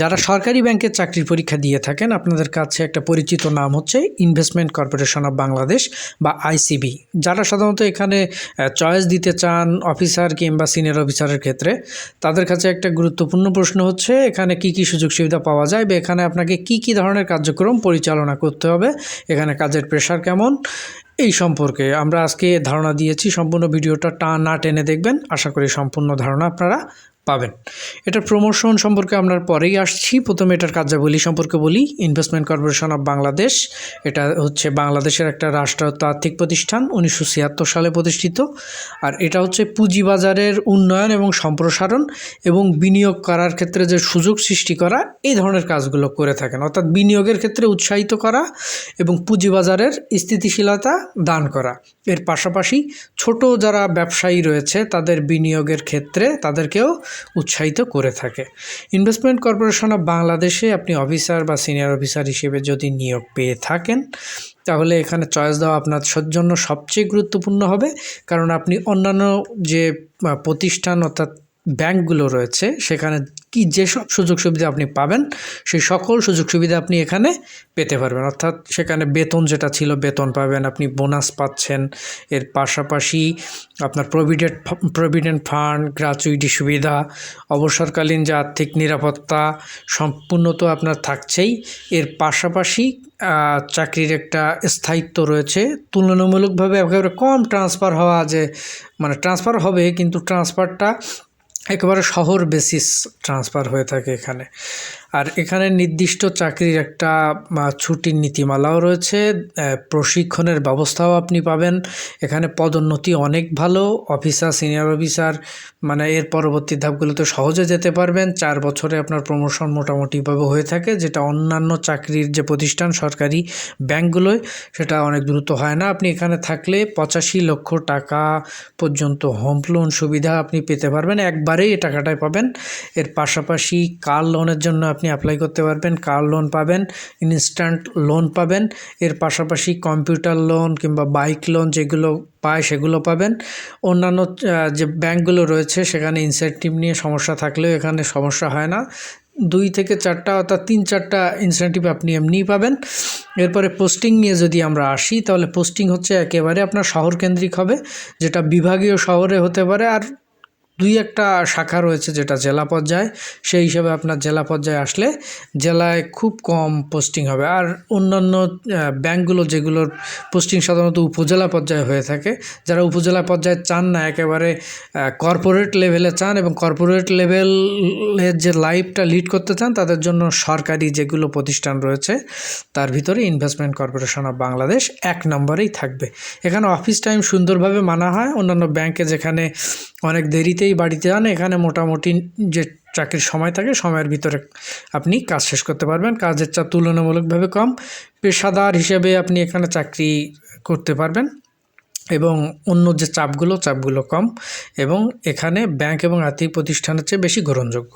যারা সরকারি ব্যাংকের চাকরির পরীক্ষা দিয়ে থাকেন, আপনাদের কাছে একটা পরিচিত নাম হচ্ছে ইনভেস্টমেন্ট কর্পোরেশন অফ বাংলাদেশ বা আইসিবি যারা সাধারণত এখানে চয়েস দিতে চান অফিসার কিংবা সিনিয়র অফিসারের ক্ষেত্রে, তাদের কাছে একটা গুরুত্বপূর্ণ প্রশ্ন হচ্ছে, এখানে কি কি সুযোগ সুবিধা পাওয়া যায় বা এখানে আপনাকে কি কি ধরনের কার্যক্রম পরিচালনা করতে হবে, এখানে কাজের প্রেশার কেমন, এই সম্পর্কে আমরা আজকে ধারণা দিয়েছি। সম্পূর্ণ ভিডিওটা টা না টেনে দেখবেন। আশা করি সম্পূর্ণ ধারণা আপনারা পাবেন। এটা প্রমোশন সম্পর্কে আমরা পরেই আসছি। প্রথমে এটার কার্যাবলী সম্পর্কে বলি। ইনভেস্টমেন্ট কর্পোরেশন অফ বাংলাদেশ এটা হচ্ছে বাংলাদেশের একটা রাষ্ট্রায়ত্ত আর্থিক প্রতিষ্ঠান, উনিশশো ছিয়াত্তর সালে প্রতিষ্ঠিত। আর এটা হচ্ছে পুঁজিবাজারের উন্নয়ন এবং সম্প্রসারণ এবং বিনিয়োগ করার ক্ষেত্রে যে সুযোগ সৃষ্টি করা, এই ধরনের কাজগুলো করে থাকেন। অর্থাৎ বিনিয়োগের ক্ষেত্রে উৎসাহিত করা এবং পুঁজিবাজারের স্থিতিশীলতা দান করা। এর পাশাপাশি ছোট যারা ব্যবসায়ী রয়েছে, তাদের বিনিয়োগের ক্ষেত্রে তাদেরকেও উৎসাহিত করে থাকে। ইনভেস্টমেন্ট কর্পোরেশন অফ বাংলাদেশে আপনি অফিসার বা সিনিয়র অফিসার হিসেবে যদি নিয়োগ পেয়ে থাকেন, তাহলে এখানে চয়েস দেওয়া আপনার জন্য সবচেয়ে গুরুত্বপূর্ণ হবে। কারণ আপনি অন্যান্য যে প্রতিষ্ঠান অর্থাৎ ব্যাংকগুলো রয়েছে, সেখানে কি যেসব সুযোগ সুবিধা আপনি পাবেন, সেই সকল সুযোগ সুবিধা আপনি এখানে পেতে পারবেন। অর্থাৎ সেখানে বেতন যেটা ছিল, বেতন পাবেন, আপনি বোনাস পাচ্ছেন। এর পাশাপাশি আপনার প্রভিডেন্ট প্রভিডেন্ট ফান্ড গ্রাচুইটি সুবিধা, অবসরকালীন যে আর্থিক নিরাপত্তা সম্পূর্ণ তো আপনার থাকছেই। এর পাশাপাশি চাকরির একটা স্থায়িত্ব রয়েছে। তুলনামূলকভাবে একেবারে কম ট্রান্সফার হওয়া যে মানে ট্রান্সফার হবে, কিন্তু ট্রান্সফারটা একেবারে শহর বেসিস ট্রান্সফার হয়ে থাকে এখানে। আর এখানে নির্দিষ্ট চাকরির একটা ছুটির নীতিমালাও রয়েছে। প্রশিক্ষণের ব্যবস্থাও আপনি পাবেন। এখানে পদোন্নতি অনেক ভালো। অফিসার সিনিয়র অফিসার মানে এর পরবর্তী ধাপগুলোতে সহজে যেতে পারবেন। চার বছরে আপনার প্রমোশন মোটামুটিভাবে হয়ে থাকে, যেটা অন্যান্য চাকরির যে প্রতিষ্ঠান সরকারি ব্যাংকগুলোয়, সেটা অনেক দ্রুত হয় না। আপনি এখানে থাকলে পঁচাশি লক্ষ টাকা পর্যন্ত হোম লোন সুবিধা আপনি পেতে পারবেন। একবারেই এই টাকাটাই পাবেন। এর পাশাপাশি কার লোনের জন্য আপনি অ্যাপ্লাই করতে পারবেন, কার লোন পাবেন ইনস্ট্যান্ট লোন পাবেন। এর পাশাপাশি কম্পিউটার লোন কিংবা বাইক লোন যেগুলো পায়, সেগুলো পাবেন। অন্যান্য যে ব্যাংকগুলো রয়েছে, সেখানে ইনসেন্টিভ নিয়ে সমস্যা থাকলেও এখানে সমস্যা হয় না। দুই থেকে চারটা অর্থাৎ তিন চারটা ইনসেন্টিভ আপনি এমনিই পাবেন। এরপরে পোস্টিং নিয়ে যদি আমরা আসি, তাহলে পোস্টিং হচ্ছে একেবারে আপনার শহর কেন্দ্রিক হবে, যেটা বিভাগীয় শহরে হতে পারে। আর দুই একটা শাখা রয়েছে যেটা জেলা পর্যায়ে, সেই হিসাবে আপনার জেলা পর্যায়ে আসলে জেলায় খুব কম পোস্টিং হবে। আর অন্যান্য ব্যাংকগুলো যেগুলোর পোস্টিং সাধারণত উপজেলা পর্যায়ে হয়ে থাকে, যারা উপজেলা পর্যায়ে চান না, একেবারে কর্পোরেট লেভেলে চান এবং কর্পোরেট লেভেলের যে লাইফটা লিড করতে চান, তাদের জন্য সরকারি যেগুলো প্রতিষ্ঠান রয়েছে, তার ভিতরে ইনভেস্টমেন্ট কর্পোরেশন অফ বাংলাদেশ এক নম্বরেই থাকবে। এখানে অফিস টাইম সুন্দরভাবে মানা হয়। অন্যান্য ব্যাংকে যেখানে অনেক দেরিতেই বাড়িতে যান। এখানে মোটামুটি যে চাকরির সময় থাকে, সময়ের ভিতরে আপনি কাজ শেষ করতে পারবেন। কাজের চাপ তুলনামূলকভাবে কম। পেশাদার হিসেবে আপনি এখানে চাকরি করতে পারবেন এবং অন্য যে চাপগুলো চাপগুলো কম এবং এখানে ব্যাংক এবং আর্থিক প্রতিষ্ঠানের চেয়ে বেশি গ্রহণযোগ্য।